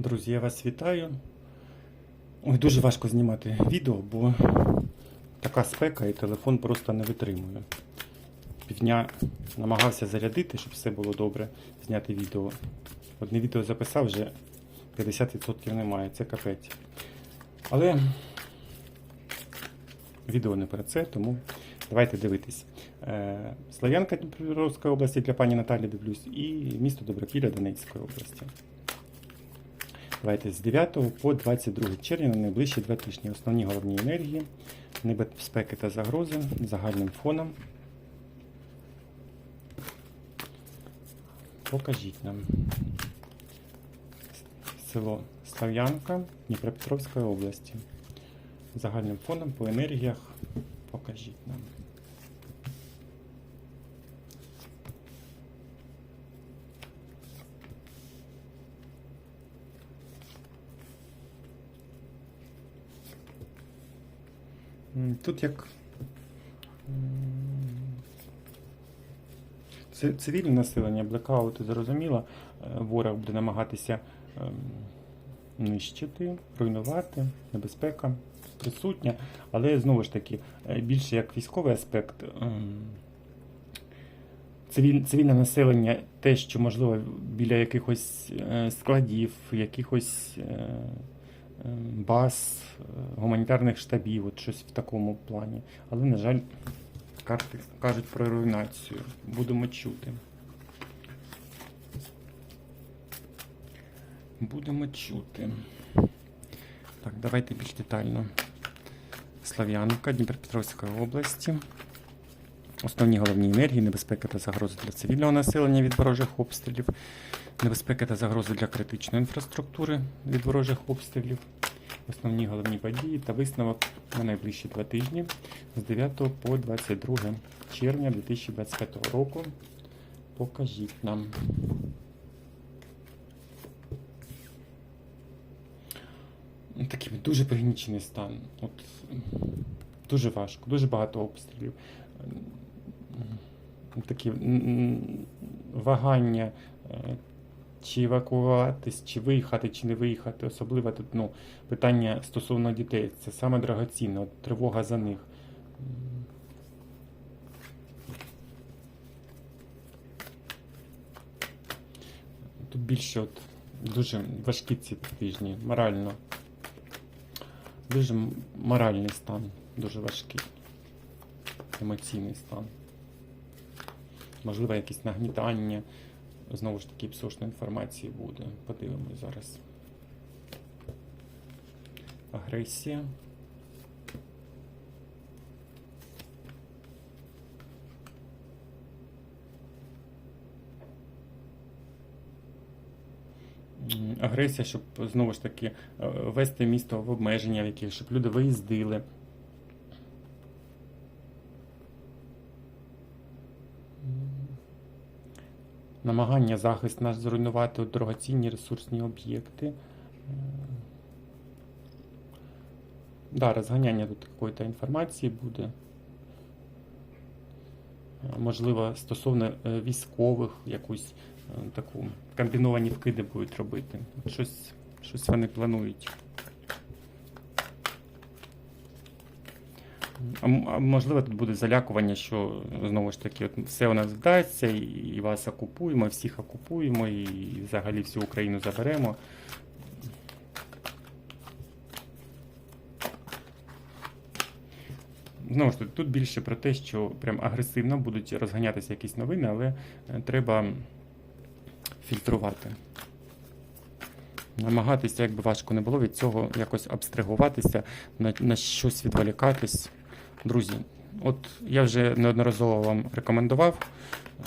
Друзі, я вас вітаю. Ой, дуже важко знімати відео, бо така спека і телефон просто не витримує. Півдня намагався зарядити, щоб все було добре, зняти відео. Одне відео записав, вже 50% немає, це капець. Але відео не про це, тому давайте дивитись. Е, Слав'янка Дніпропетровської області для пані Наталі дивлюсь, і місто Добропілля Донецької області. Давайте з 9 по 22 червня на найближчі два тижні. Основні головні енергії, небезпеки та загрози загальним фоном. Покажіть нам. Село Слав'янка Дніпропетровської області. Загальним фоном по енергіях покажіть нам. Тут як цивільне населення, блекаути, зрозуміло, е, ворог буде намагатися ем, нищити, руйнувати, небезпека присутня, але знову ж таки, е, більше як військовий аспект. ем, цивільне населення, те, що можливо біля якихось е, складів, якихось баз, е, гуманітарних штабів, от щось в такому плані. Але, на жаль, карти кажуть про руйнацію. Будемо чути. Будемо чути. Так, давайте більш детально. Слав'янка Дніпропетровської області. Основні головні енергії, небезпека та загрози для цивільного населення від ворожих обстрілів, небезпека та загрози для критичної інфраструктури від ворожих обстрілів, основні головні події та висновок на найближчі два тижні з 9 по 22 червня 2025 року. Покажіть нам. Такий дуже пригнічений стан. От, дуже важко, дуже багато обстрілів. Такі вагання, е, чи евакуюватись, чи виїхати, чи не виїхати. Особливо тут ну, питання стосовно дітей. Це саме драгоцінне, от, тривога за них. Тут більше от, дуже важкі ці тижні, морально. Дуже моральний стан, дуже важкий. Емоційний стан. Можливо, якесь нагнітання. Знову ж таки, псошної інформації буде. Подивимось зараз. Агресія. Агресія, щоб знову ж таки е, ввести місто в обмеження, в яких, щоб люди виїздили. Намагання захист наш зруйнувати дорогоцінні ресурсні об'єкти. Е, Да, розганяння тут якоїсь інформації буде. Е, Можливо, стосовно е, військових, якусь таку комбіновані вкиди будуть робити. Щось, щось вони планують. А, м- а можливо, тут буде залякування, що знову ж таки, от все у нас вдасться, і, вас окупуємо, всіх окупуємо, і взагалі всю Україну заберемо. Знову ж таки, тут більше про те, що прям агресивно будуть розганятися якісь новини, але е, треба фільтрувати. Намагатися, як би важко не було, від цього якось абстрагуватися, на, на щось відволікатись. Друзі, от я вже неодноразово вам рекомендував е,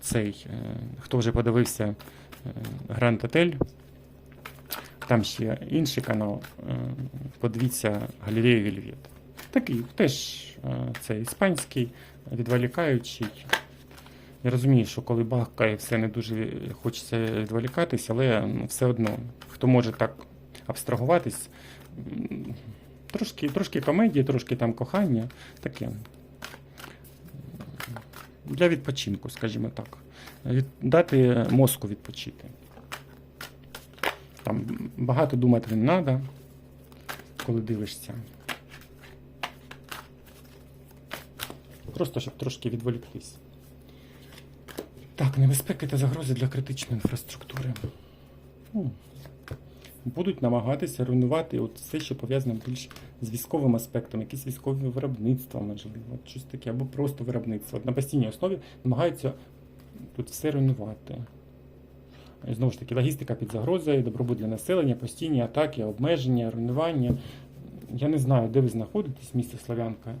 цей, е, хто вже подивився е, Гранд Отель. Там ще інший канал. Подивіться Галерею Вільвет. Такий теж е, це іспанський, відволікаючий. Я розумію, що коли бахкає, все не дуже хочеться відволікатись, але ну, все одно, хто може так абстрагуватись, трошки, трошки комедії, трошки там кохання, таке. Для відпочинку, скажімо так. Від, дати мозку відпочити. там багато думати не треба, коли дивишся. Просто щоб трошки відволіктись. Так, небезпеки та загрози для критичної інфраструктури. Будуть намагатися руйнувати от все, що пов'язане більш з військовим аспектом, якісь військові виробництва, можливо, щось таке, або просто виробництво. От на постійній основі намагаються тут все руйнувати. І знову ж таки, логістика під загрозою, добробут для населення, постійні атаки, обмеження, руйнування. Я не знаю, де ви знаходитесь, місто Славянка е,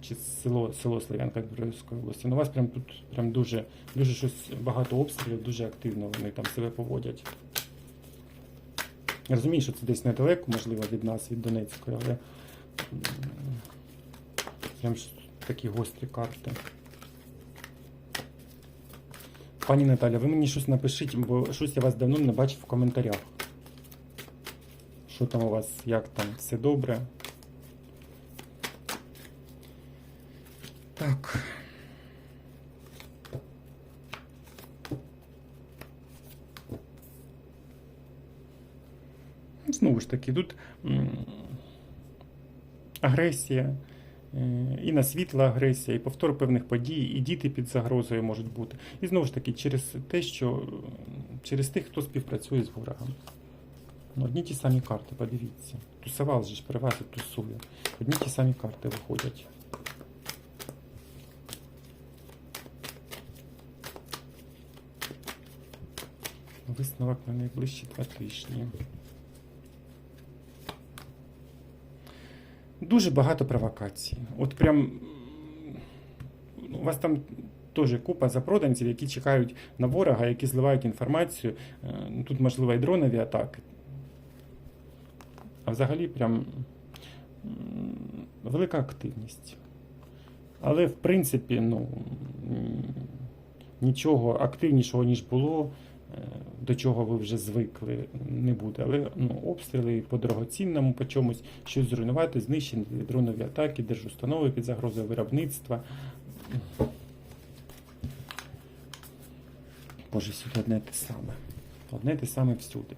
чи село, село Славянка Дніпровської області. Ну, у вас прям тут прям дуже, дуже щось багато обстрілів, дуже активно вони там себе поводять. Я розумію, що це десь недалеко, можливо, від нас, від Донецької, але прям такі гострі карти. Пані Наталя, ви мені щось напишіть, бо щось я вас давно не бачив в коментарях. Що там у вас, як там, все добре? Так. Таки, тут агресія, е, і на світла агресія, і повтор певних подій, і діти під загрозою можуть бути. І знову ж таки, через те, що через тих, хто співпрацює з ворогом. Ну, Одні ті самі карти, подивіться. Тусував же ж вас тусує. Одні ті самі карти виходять. Висновок на найближчі два тижні. Дуже багато провокацій. От прям у вас там теж купа запроданців, які чекають на ворога, які зливають інформацію. Е, ну, Тут, можливо, і дронові атаки. А взагалі прям велика активність. Але, в принципі, ну, нічого активнішого, ніж було, до чого ви вже звикли, не буде. Але ну, обстріли по дорогоцінному, по чомусь щось зруйнувати, знищені дронові атаки, держустанови під загрозою виробництва. Боже, сюди одне те саме. Одне те саме всюди.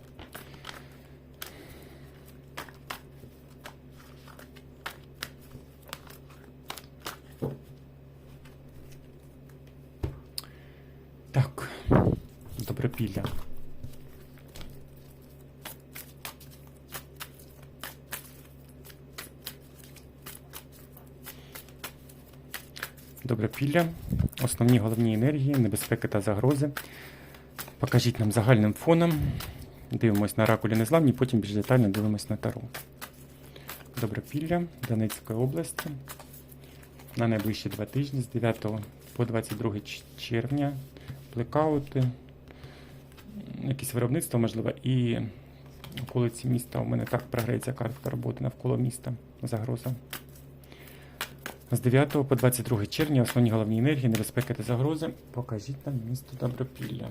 Так, добропілля. Добропілля, основні головні енергії, небезпеки та загрози. Покажіть нам загальним фоном. Дивимось на ракулі незламні, потім більш детально дивимось на тару. Добропілля Донецької області. На найближчі два тижні з 9 по 22 червня. Блекаути, якісь виробництво, можливо, і околиці міста. У мене так програється картка роботи навколо міста. Загроза. З 9 по 22 червня основні головні енергії, небезпеки та загрози. Покажіть нам місто Добропілля.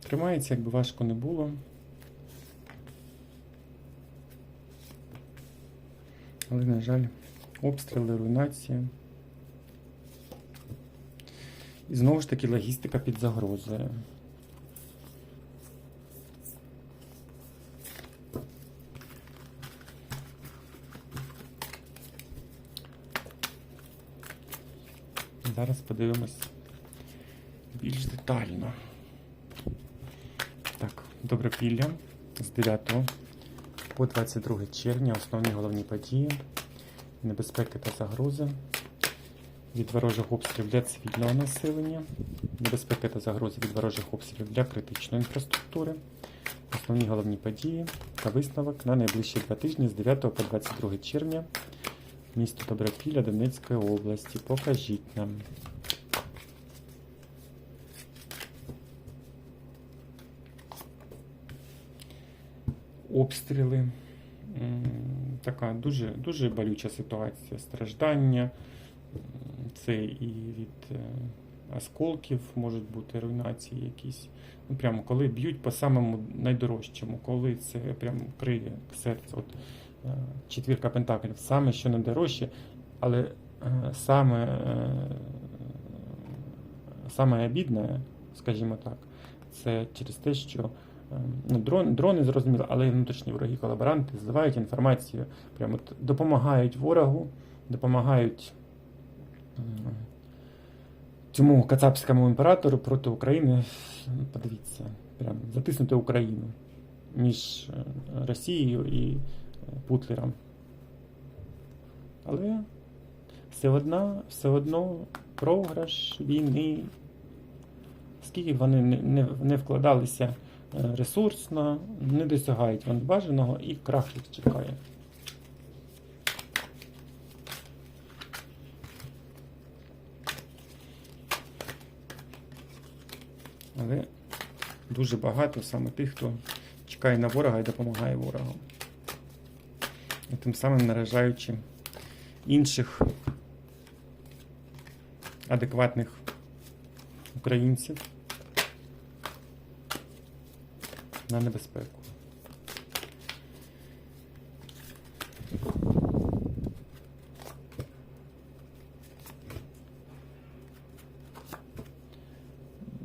Тримається, якби важко не було. Але, на жаль, обстріли, руйнація. І знову ж таки логістика під загрозою. Зараз подивимось більш детально. Так, Добропілля з 9 по 22 червня основні головні події, небезпеки та загрози від ворожих обстрілів для цивільного населення, небезпеки та загрози від ворожих обстрілів для критичної інфраструктури, основні головні події та висновок на найближчі два тижні з 9 по 22 червня місто Добропілля Донецької області. Покажіть нам. Обстріли. Така дуже, дуже болюча ситуація. Страждання. Це і від е, осколків можуть бути руйнації якісь. Ну, прямо коли б'ють по самому найдорожчому, коли це прям криє серце. От, е, четвірка пентаклів, саме що найдорожче, але е, саме саме обідне, скажімо так, це через те, що ну, дрон, дрони зрозуміло, але внутрішні вороги колаборанти зливають інформацію, прямо допомагають ворогу, допомагають цьому кацапському імператору проти України. Подивіться, прям затиснути Україну між е, Росією і е, Путлером. Але все одно, все одно програш війни. Скільки б вони не, не, не вкладалися е, ресурсно, не досягають вони бажаного і крах їх чекає. Але дуже багато саме тих, хто чекає на ворога і допомагає ворогу. І тим самим наражаючи інших адекватних українців на небезпеку.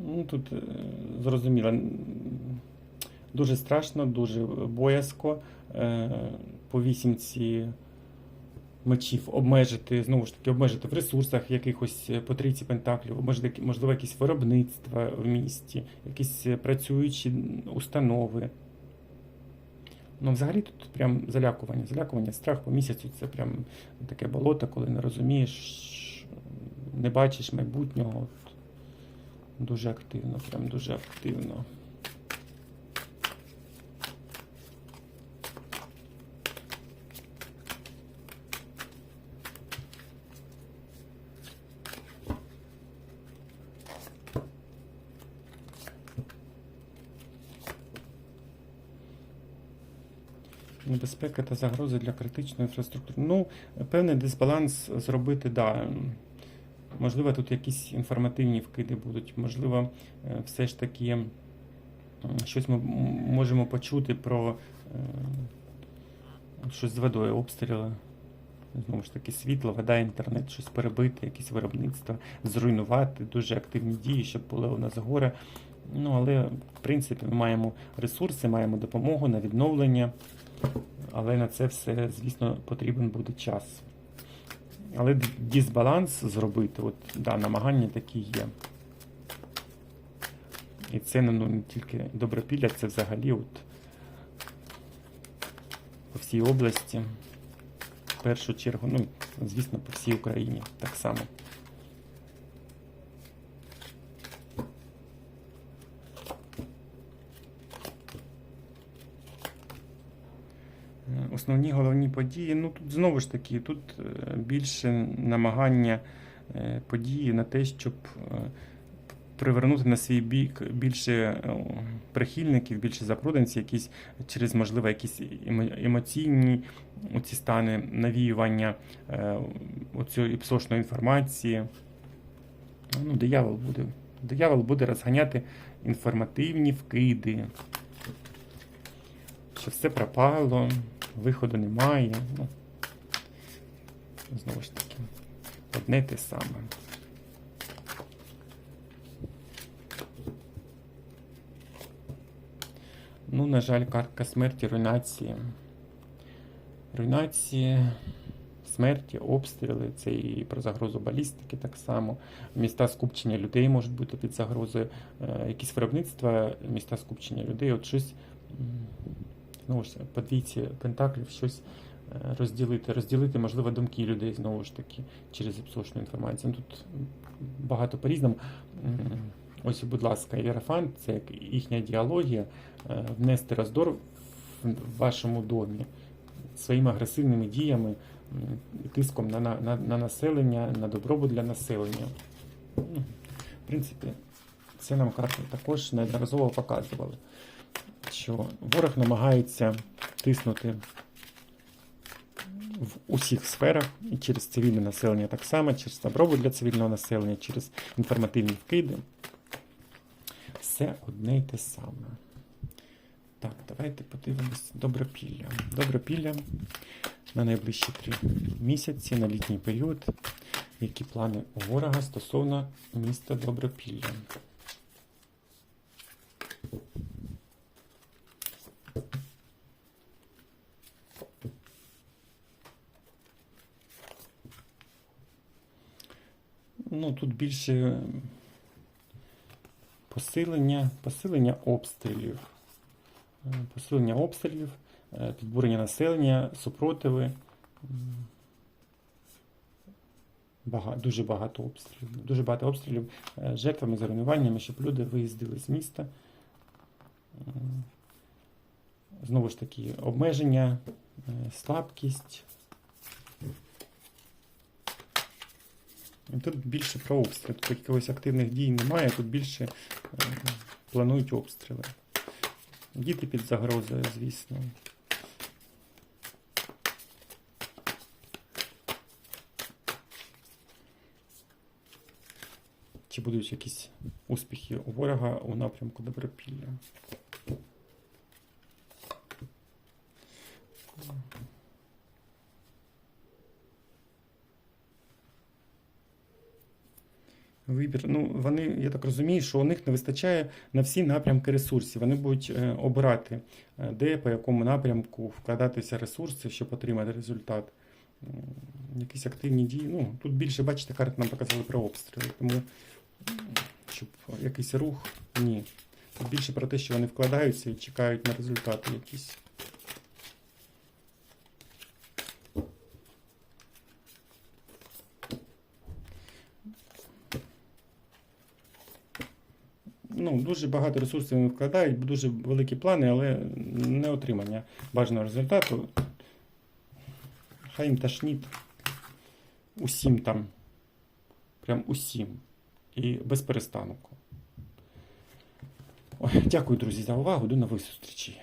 Ну, тут е, зрозуміло, дуже страшно, дуже боязко. Е, По вісімці мечів обмежити, знову ж таки, обмежити в ресурсах якихось е, по трійці пентаклів, обмежити, можливо, якісь виробництва в місті, якісь е, працюючі установи. Ну, взагалі тут прям залякування. Залякування, страх по місяцю це прям таке болото, коли не розумієш, не бачиш майбутнього. Дуже активно, прям дуже активно. Небезпека та загрози для критичної інфраструктури. Ну, певний дисбаланс зробити, да. Можливо, тут якісь інформативні вкиди будуть. Можливо, е, все ж таки щось ми можемо почути про е, щось з водою, обстріли. Знову ж таки, світло, вода, інтернет, щось перебити, якісь виробництва, зруйнувати, дуже активні дії, щоб були у нас горе. Ну, але, в принципі, ми маємо ресурси, маємо допомогу на відновлення. Але на це все, звісно, потрібен буде час. Але дисбаланс зробити, от, да, намагання такі є. І це ну, не тільки добропілля, це взагалі от, по всій області. В першу чергу, ну, звісно, по всій Україні так само. Основні головні події. Ну тут знову ж таки, тут е, більше намагання е, події на те, щоб е, привернути на свій бік більше прихильників, більше запроданців, якісь через, можливо, якісь емоційні оці стани навіювання оцієї псошної інформації. Ну, диявол буде. Диявол буде розганяти інформативні вкиди що все пропало, виходу немає. Ну, знову ж таки, одне те саме. Ну, на жаль, картка смерті, руйнації. Руйнації, смерті, обстріли, це і про загрозу балістики так само. Міста скупчення людей можуть бути під загрозою. Е, Якісь виробництва, міста скупчення людей, от щось. Знову ж по двійці пентаклів щось е, розділити. Розділити, можливо, думки людей знову ж таки через епсошну інформацію. Ну, Тут багато по-різному. Ось, будь ласка, Єрофант, це їхня діалогія, е, внести роздор в вашому домі своїми агресивними діями, тиском на, на, на, на населення, на добробут для населення. Ну, В принципі, це нам карти також неодноразово показували що ворог намагається тиснути в усіх сферах, і через цивільне населення так само, через добробут для цивільного населення, через інформативні вкиди. Все одне й те саме. Так, давайте подивимось добропілля. Добропілля на найближчі три місяці, на літній період. Які плани у ворога стосовно міста Добропілля? Ну, тут більше посилення, посилення обстрілів. Е, Посилення обстрілів, е, підбурення населення, супротиви. Бага, дуже багато обстрілів. Дуже багато обстрілів е, жертвами, зруйнуваннями, щоб люди виїздили з міста. Знову ж таки, обмеження, е, слабкість. Тут більше про обстріл. Тут якихось активних дій немає, тут більше е, планують обстріли. Діти під загрозою, звісно. Чи будуть якісь успіхи у ворога у напрямку Добропілля? Вибір. Ну, вони, я так розумію, що у них не вистачає на всі напрямки ресурсів. Вони будуть е, обирати, е, де по якому напрямку вкладатися ресурси, щоб отримати результат. Якісь активні дії. Ну, тут більше, бачите, карти нам показали про обстріли. Тому, щоб якийсь рух, ні. Тут більше про те, що вони вкладаються і чекають на результати якісь. ну, дуже багато ресурсів вони вкладають, дуже великі плани, але не отримання бажаного результату. Хай їм ташніть усім там. Прям усім. І без перестанку. Ой, дякую, друзі, за увагу. До нових зустрічей.